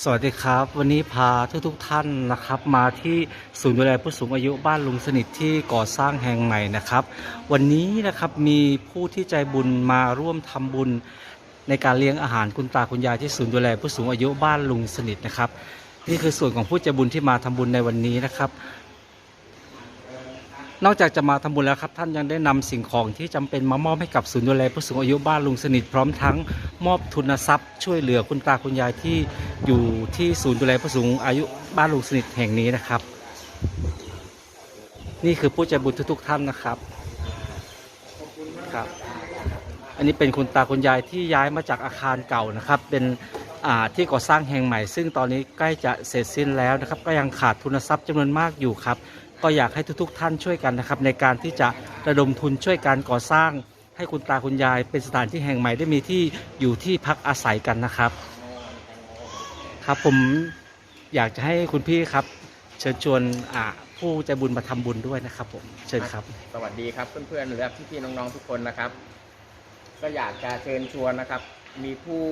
สวัสดีครับ วันนี้พาทุกทุกท่านนะครับ มาที่ศูนย์ดูแลผู้สูงอายุบ้านลุงสนิทที่ก่อสร้างแห่งใหม่นะครับ วันนี้นะครับมีผู้ที่ใจบุญมาร่วมทำบุญ ในการเลี้ยงอาหารคุณตาคุณยายที่ศูนย์ดูแลผู้สูงอายุบ้านลุงสนิทนะครับ นี่คือส่วนของผู้ใจบุญที่มาทำบุญในวันนี้นะครับ นอกจากจะมาทำบุญแล้วครับท่านยังได้นำสิ่งของที่จำเป็นมามอบให้กับศูนย์ดูแลผู้สูงอายุบ้านลุงสนิทพร้อมทั้งมอบทุนทรัพย์ ช่วยเหลือคุณตาคุณยายที่อยู่ที่ศูนย์ดูแลผู้สูงอายุบ้านลุงสนิทแห่งนี้นะครับ นี่คือผู้ใจบุญทุกๆท่านนะครับครับ อันนี้เป็นคุณตาคุณยายที่ย้ายมาจากอาคารเก่านะครับ เป็นที่ก่อสร้างแห่งใหม่ ซึ่งตอนนี้ใกล้จะเสร็จสิ้นแล้วนะครับ ก็ยังขาดทุนทรัพย์จำนวนมากอยู่ครับ ก็อยากให้ทุกๆท่านช่วยกันนะครับในการที่จะระดมทุนช่วยการก่อสร้าง ให้คุณตาคุณยายเป็นสถานที่แห่งใหม่ได้มีที่อยู่ที่พักอาศัยกันนะครับ ครับผมอยากจะให้คุณพี่ครับ เชิญชวนอ่าผู้ใจบุญมาทำบุญด้วยนะครับผมเชิญครับ สวัสดีครับเพื่อนๆและพี่ๆน้องๆทุกคนนะครับ ก็อยากจะเชิญชวนนะครับ มีผู้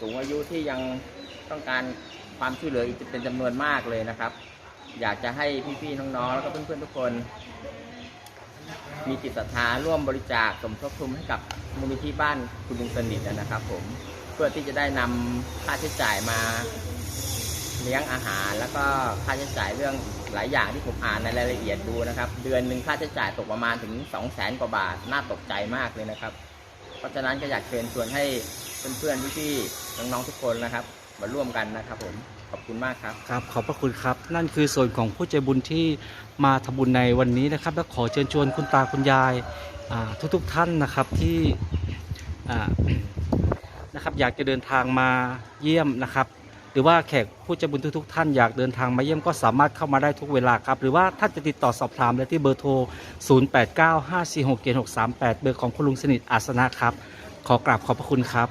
สูงอายุที่ยังต้องการความช่วยเหลืออีกเป็นจำนวนมากเลยนะครับ อยากจะให้พี่ๆน้องๆแล้วก็เพื่อนๆทุกคน มีจิตศรัทธาร่วมบริจาคสมทบทุนให้กับมูลนิธิบ้านคุณลุงสนิทนะครับ ผมเพื่อที่จะได้นำค่าใช้จ่ายมาเลี้ยงอาหาร แล้วก็ค่าใช้จ่ายเรื่องหลายอย่างที่ผมอ่านในรายละเอียดดูนะครับ เดือนหนึ่งค่าใช้จ่ายตกประมาณถึง2 0 0แสนกว่าบาทน่าตกใจมากเลยนะครับ เพราะฉะนั้นก็อยากเชิญชวนให้เพื่อนๆพี่ๆน้องๆทุกคนนะครับ มาร่วมกันนะครับผม ขอบคุณมากครับ ครับ ขอบพระคุณครับ นั่นคือส่วนของผู้ใจบุญที่มาทำบุญในวันนี้นะครับ และขอเชิญชวนคุณตาคุณยายอ่าทุกท่านนะครับที่นะครับอยากจะเดินทางมาเยี่ยมนะครับ หรือว่าแขกผู้ใจบุญทุกๆท่านอยากเดินทางมาเยี่ยมก็สามารถเข้ามาได้ทุกเวลาครับ หรือว่าท่านจะติดต่อสอบถามได้ที่เบอร์โทร 0895467638 เบอร์ของคุณลุงสนิทอาสนะครับ ขอกราบขอบพระคุณครับ